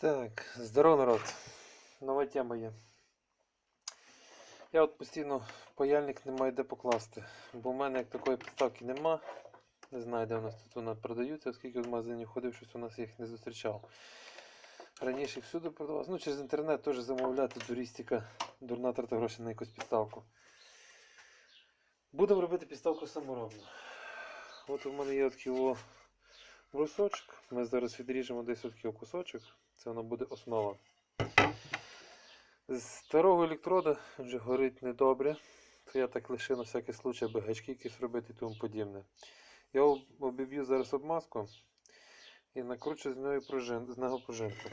Так, здорово, народ. Нова тема є. Я от постійно паяльник не маю де покласти, бо в мене як такої підставки нема. Не знаю, де у нас тут вона продаються, оскільки в магазині ходив, щось у нас їх не зустрічав. Раніше всюди продавалося. Ну, через інтернет теж замовляти туристика, дурна трата грошей на якусь підставку. Будемо робити підставку саморобну. От у мене є такий брусочок. Ми зараз відріжемо десь такий кусочок. Це воно буде основа. З старого електрода вже горить недобре. То я так лишив на всякий случай, аби гачки якісь робити і тому подібне. Я обіб'ю зараз обмазку і накручу з нею пружин, з нього пружинку.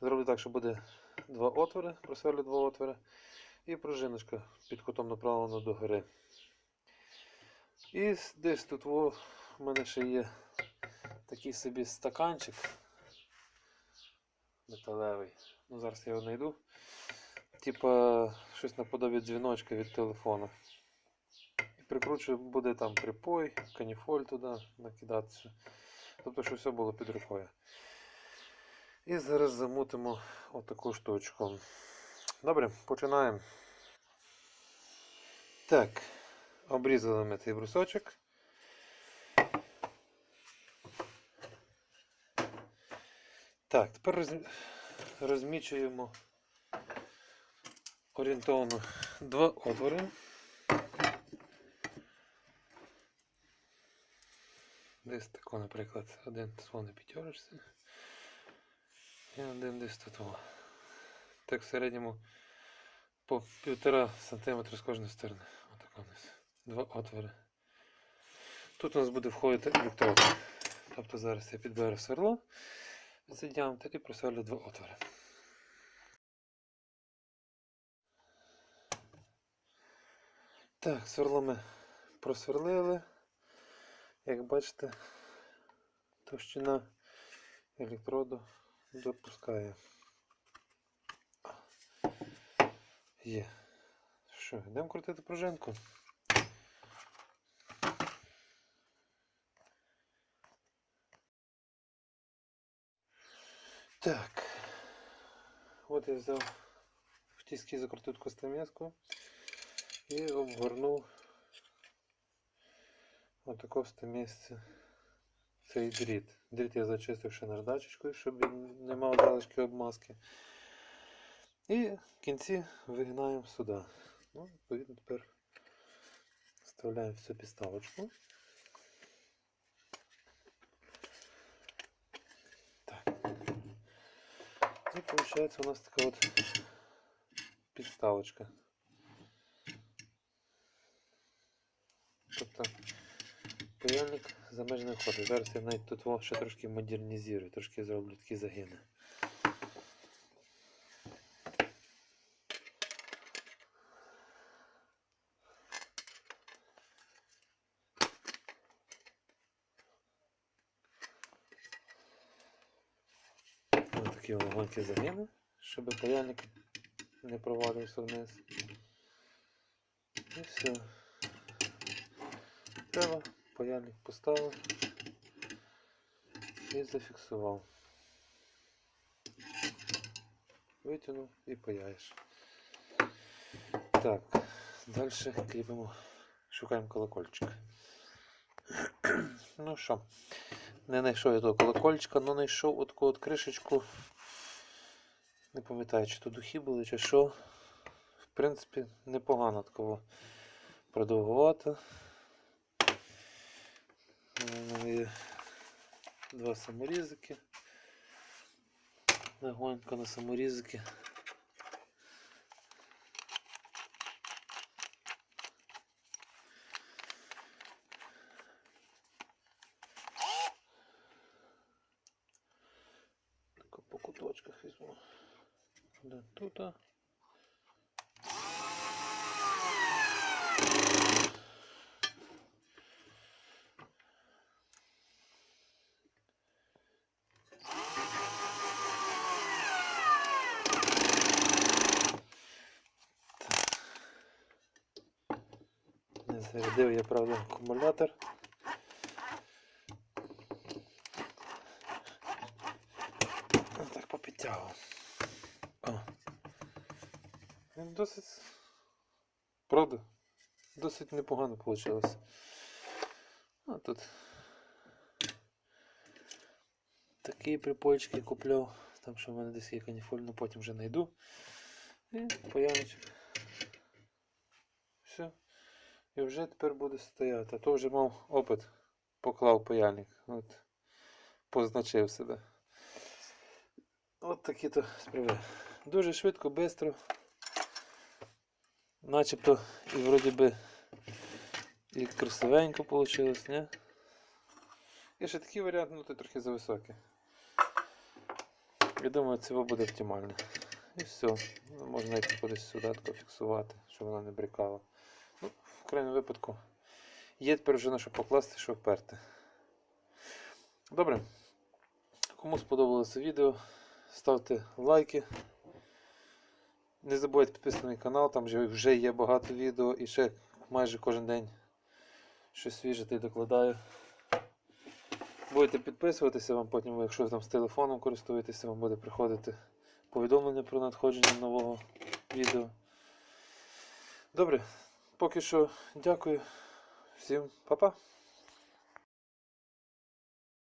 Зроблю так, що буде два отвори, просверлю два отвори, і пружиночка під кутом направлена до гори. І десь тут в мене ще є такий собі стаканчик металевий. Ну, зараз я його знайду. Типа щось наподобі дзвіночка від телефона. І прикручую, буде там припой, каніфоль туди накидатися. Тобто, щоб все було під рукою. І зараз замутимо отаку штучку. Добре, починаємо. Так, обрізали ми цей брусочок. Так, тепер роз... розмічуємо орієнтовно два отвори. Десь тако, наприклад, один на п'ятерочці. І один десь тут. Так в середньому по півтора сантиметра з кожної сторони. Отак у нас. Два отвори. Тут у нас буде входити електрод. Тобто зараз я підберу сверло цей діаметр і просверлю два отвори. Так, сверло ми просверлили. Як бачите, товщина електроду допускає. Є. Що, йдемо крутити пружинку? Так. От я взяв в тіски закрутив таку і обгорнув отако в місце цей дріт. Дріт я зачистив ще наждачечкою, щоб він не мав залишки обмазки. І в кінці вигинаємо сюди. Ну, відповідно, тепер вставляємо всю підставочку. І виходить у нас така от підставочка. Тобто паяльник за меж. Зараз я навіть тут ще трошки модернізую, трошки зроблю такі загини. Такі маленькі загини, щоб паяльник не провалився вниз. І все. Треба, паяльник поставив і зафіксував. Витягнув і паяєш. Так, далі кріпимо, шукаємо колокольчик. ну що, не знайшов я того колокольчика, але знайшов отаку от кришечку. Не пам'ятаю, чи то духи були, чи що. В принципі, непогано такого продовгувати. Є два саморізики. Легонько на саморізики. По куточках візьму. Один тут. Зарядив я, правда, акумулятор. Так, попід стягу. О. Він досить. Правда? Досить непогано вийшло. А тут такі припойчики купляв. Там що в мене десь є каніфоль, ну потім вже знайду. І паяночок. Все. І вже тепер буде стояти. А то вже мав опит. Поклав паяльник. От. Позначив себе. От такі то справи. Дуже швидко, швидко. Начебто і вроді би і красивенько вийшло, не? Є ще такий варіант, ну то трохи зависокий. Я думаю, це буде оптимально. І все. Ну, Можна навіть кудись сюди фіксувати, щоб вона не брикала. Ну, в крайньому випадку. Є тепер вже на що покласти, що вперти. Добре. Кому сподобалося відео, ставте лайки. Не забувайте підписати на мій канал, там вже- є багато відео і ще майже кожен день щось свіже ти докладаю. Будете підписуватися, вам потім, якщо ви там з телефоном користуєтеся, вам буде приходити повідомлення про надходження нового відео. Добре, поки що дякую. Всім па-па.